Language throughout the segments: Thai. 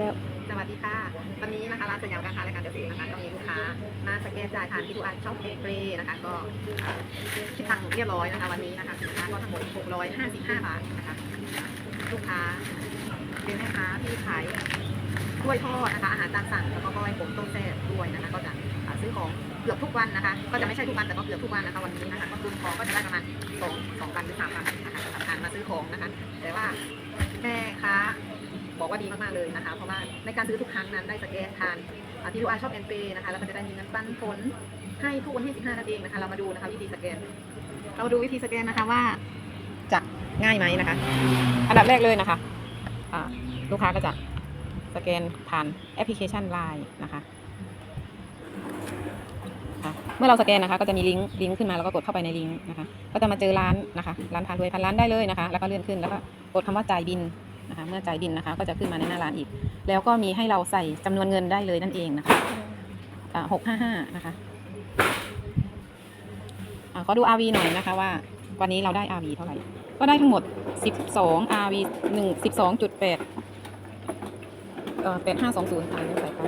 แล้ว สวัสดีค่ะ วันนี้นะคะร้านสัญญาการค้าและการเกษตรนะคะก็มีลูกค้ามาสแกนจ่ายผ่านที่ดูอันช่องเปรนะคะ ก็คิดตังค์เรียบร้อยนะคะวันนี้นะคะสินค้าก็ทั้งหมด 655 บาทนะคะ ลูกค้าเป็นแม่ค้าที่ขายกล้วยทอดนะคะอาหารตามสั่งแล้วก็กล้วยผมต้มแซ่บด้วยนะคะ ก็จะซื้อของเกือบทุกวันนะคะ ก็จะไม่ใช่ทุกวันแต่ก็เกือบทุกวันนะคะวันนี้นะคะก็ตุนของก็จะได้ประมาณสองสองวันหรือสามวันนะคะสำหรับการมาซื้อของนะคะ แต่ว่าแม่ค้า บอกว่าดีมากๆเลยนะคะ เพราะว่าในการซื้อทุกครั้งนั้นได้สแกนทานที่ดูอาชอบแอนเปนะคะแล้วก็จะได้มีเงินปันผลให้ทุกวันที่15นั่นเองนะคะ เรามาดูนะคะวิธีสแกน เรามาดูวิธีสแกนนะคะว่าจะง่ายไหมนะคะ อันดับแรกเลยนะคะลูกค้าก็จะสแกนผ่านแอปพลิเคชัน Line นะคะเมื่อเราสแกนนะคะก็จะมีลิงก์ลิงก์ขึ้นมาแล้วก็กดเข้าไปในลิงก์นะคะ ก็จะมาเจอร้านนะคะ ร้านพารวยพันร้านได้เลยนะคะ แล้วก็เลื่อนขึ้นแล้วก็กดคำว่าจ่ายบิน นะคะเมื่อจ่ายบินนะคะ ก็จะขึ้นมาในหน้าร้านอีก แล้วก็มีให้เราใส่จำนวนเงินได้เลยนั่นเองนะคะหกห้าห้านะคะอ่าขอดู RV หน่อยนะคะว่าวันนี้เราได้ RV เท่าไหร่ ก็ได้ทั้งหมด 12 RV 1 12.8เอ่อ8520ค่ะใส่ไป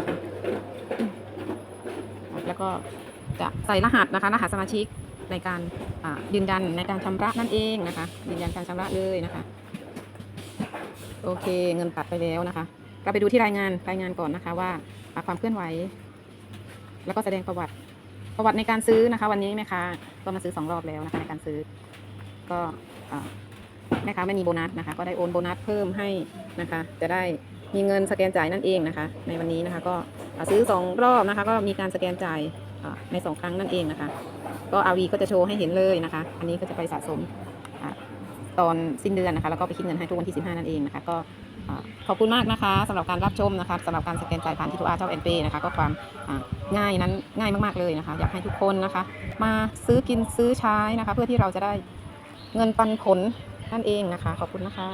แล้วก็จะใส่รหัสนะคะรหัสสมาชิกในการยืนยันในการชำระนั่นเองนะคะยืนยันการชำระเลยนะคะ โอเค เงินตัดไปแล้วนะคะ เราไปดูที่รายงานรายงานก่อนนะคะว่าความเคลื่อนไหว แล้วก็แสดงประวัติ ประวัติในการซื้อนะคะ วันนี้แม่ค้าก็มาซื้อสองรอบแล้วนะคะในการซื้อ ก็แม่ค้าไม่มีโบนัสนะคะ ก็ได้โอนโบนัสเพิ่มให้นะคะ จะได้มีเงินสแกนจ่ายนั่นเองนะคะ ในวันนี้นะคะ ก็ซื้อสองรอบนะคะ ก็มีการสแกนจ่ายในสองครั้งนั่นเองนะคะ ก็อาวีก็จะโชว์ให้เห็นเลยนะคะ อันนี้ก็จะไปสะสม ตอนสิ้นเดือนนะคะ แล้วก็ไปคิดเงินให้ทุกวันที่ 15 นั่นเองนะคะ ก็ขอบคุณมากนะคะสำหรับการรับชมนะคะสำหรับการสแกนจ่ายผ่านที่ทูอาร์เจ้าแอนเปนะคะ ก็ความง่ายนั้นง่ายมาก ๆ เลยนะคะ อยากให้ทุกคนนะคะ มาซื้อกินซื้อใช้นะคะ เพื่อที่เราจะได้เงินปันผลนั่นเองนะคะ ขอบคุณนะคะ